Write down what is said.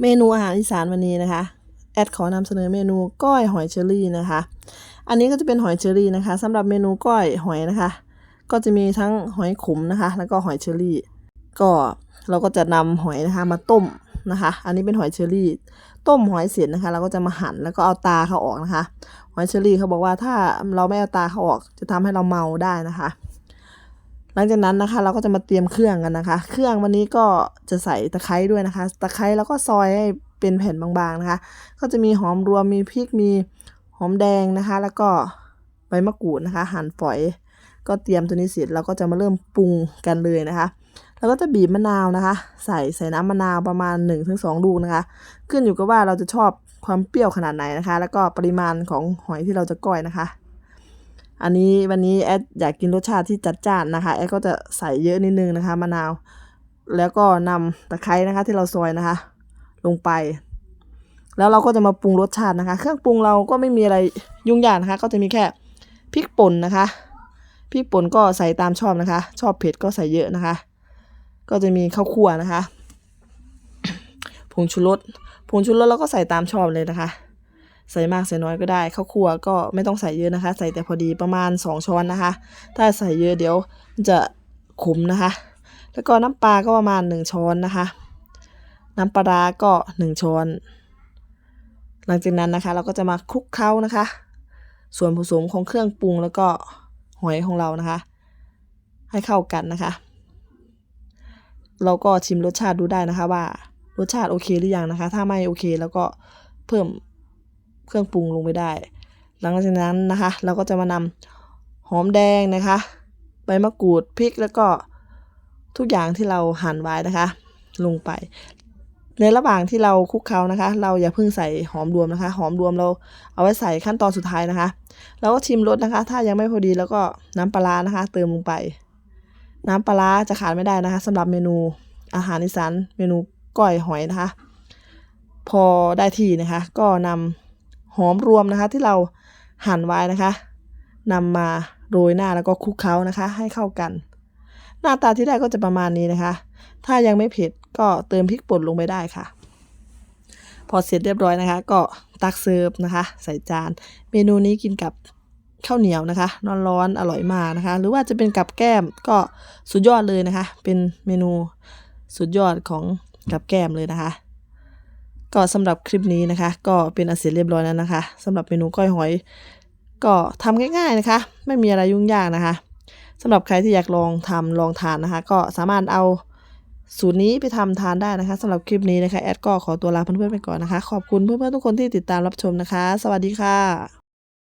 เมนูอาหารอีสานวันนี้นะคะ แอดขอนำเสนอเมนูก้อยหอยเชอรี่นะคะ อันนี้ก็จะเป็นหอยเชอรี่นะคะสำหรับเมนูก้อยหอยนะคะ ก็จะมีทั้งหอยขมนะคะ แล้วก็หอยเชอรี่ ก็เราก็จะนำหอยนะคะมาต้มนะคะ อันนี้เป็นหอยเชอรี่ ต้มหอยเสร็จนะคะ เราก็จะมาหั่นแล้วก็เอาตาเขาออกนะคะ หอยเชอรี่เขาบอกว่าถ้าเราไม่เอาตาเขาออกจะทำให้เราเมาได้นะคะ หลังจากนั้นนะคะ เราก็จะมาเตรียมเครื่องกันนะคะ เครื่องวันนี้ก็จะใส่ตะไคร้ด้วยนะคะ ตะไคร้แล้วก็ซอยให้เป็นแผ่นบางๆนะคะ ก็จะมีหอมรวมมีพริกมีหอมแดงนะคะ แล้วก็ใบมะกรูดนะคะ หั่นฝอย ก็เตรียมตัวนี้เสร็จเราก็จะมาเริ่มปรุงกันเลยนะคะแล้วก็จะบีบมะนาวนะคะ ใส่ใส่น้ำมะนาวประมาณ 1-2 ลูกนะคะ ขึ้นอยู่กับว่าเราจะชอบความเปรี้ยวขนาดไหนนะคะ แล้วก็ปริมาณของหอยที่เราจะก้อยนะคะ อันนี้วันนี้แอดอยากกินรสชาติที่จัดจ้านนะคะ แอดก็จะใส่เยอะนิดนึงนะคะมะนาว แล้วก็นำตะไคร้นะคะ ที่เราซอยนะคะ ลงไป แล้วเราก็จะมาปรุงรสชาตินะคะ เครื่องปรุงเราก็ไม่มีอะไรยุ่งยากนะคะ ก็จะมีแค่พริกป่นนะคะพริกป่นก็ใส่ตามชอบนะคะ ชอบเผ็ดก็ใส่เยอะนะคะ ก็จะมีข้าวคั่วนะคะผงชูรสผงชูรสเราก็ใส่ตามชอบเลยนะคะ ใส่มากใส่น้อยก็ได้ข้าวคั่วก็ไม่ต้องใส่เยอะนะคะ ใส่แต่พอดีประมาณ 2 ช้อนนะคะ ถ้าใส่เยอะเดี๋ยวจะขมนะคะ แล้วก็น้ำปลาก็ประมาณ 1 ช้อนนะคะ น้ำปลาร้าก็ 1 ช้อน หลังจากนั้นนะคะ เราก็จะมาคลุกเคล้านะคะ ส่วนผสมของเครื่องปรุงแล้วก็หอยของเรานะคะ ให้เข้ากันนะคะ เราก็ชิมรสชาติดูได้นะคะว่ารสชาติโอเคหรือยังนะคะ ถ้าไม่โอเค แล้วก็เพิ่ม เครื่องปรุงลงไปได้ หลังจากนั้นนะคะ เราก็จะมานำหอมแดงนะคะ ใบมะกรูดพริกแล้วก็ทุกอย่างที่เราหั่นไว้นะคะ ลงไป ในระหว่างที่เราคลุกเคล้านะคะ เราอย่าเพิ่งใส่หอมรวมนะคะ หอมรวมเราเอาไว้ใส่ขั้นตอนสุดท้ายนะคะแล้วก็ชิมรสนะคะ ถ้ายังไม่พอดีแล้วก็น้ำปลานะคะ เติมลงไป น้ำปลาร้าจะขาดไม่ได้นะคะสำหรับเมนูอาหารอีสานเมนูก้อยหอยนะคะ พอได้ที่นะคะ ก็นำ หอมรวมนะคะที่เราหั่นไว้นะคะนำมาโรยหน้าแล้วก็คลุกเคล้านะคะ ให้เข้ากัน หน้าตาที่ได้ก็จะประมาณนี้นะคะ ถ้ายังไม่เผ็ดก็เติมพริกป่นลงไปได้ค่ะ พอเสร็จเรียบร้อยนะคะ ก็ตักเสิร์ฟนะคะ ใส่จาน เมนูนี้กินกับข้าวเหนียวนะคะร้อนๆอร่อยมากนะคะ หรือว่าจะเป็นกับแก้มก็สุดยอดเลยนะคะ เป็นเมนูสุดยอดของกับแก้มเลยนะคะ ก็สำหรับคลิปนี้นะคะ ก็เป็นอันเสร็จเรียบร้อยแล้วนะคะสำหรับเมนูก้อยหอย ก็ทำง่ายๆนะคะ ไม่มีอะไรยุ่งยากนะคะสำหรับใครที่อยากลองทำลองทานนะคะ ก็สามารถเอาสูตรนี้ไปทำทานได้นะคะสำหรับคลิปนี้นะคะแอดก็ขอตัวลาเพื่อนๆไปก่อนนะคะ ขอบคุณเพื่อนๆทุกคนที่ติดตามรับชมนะคะ สวัสดีค่ะ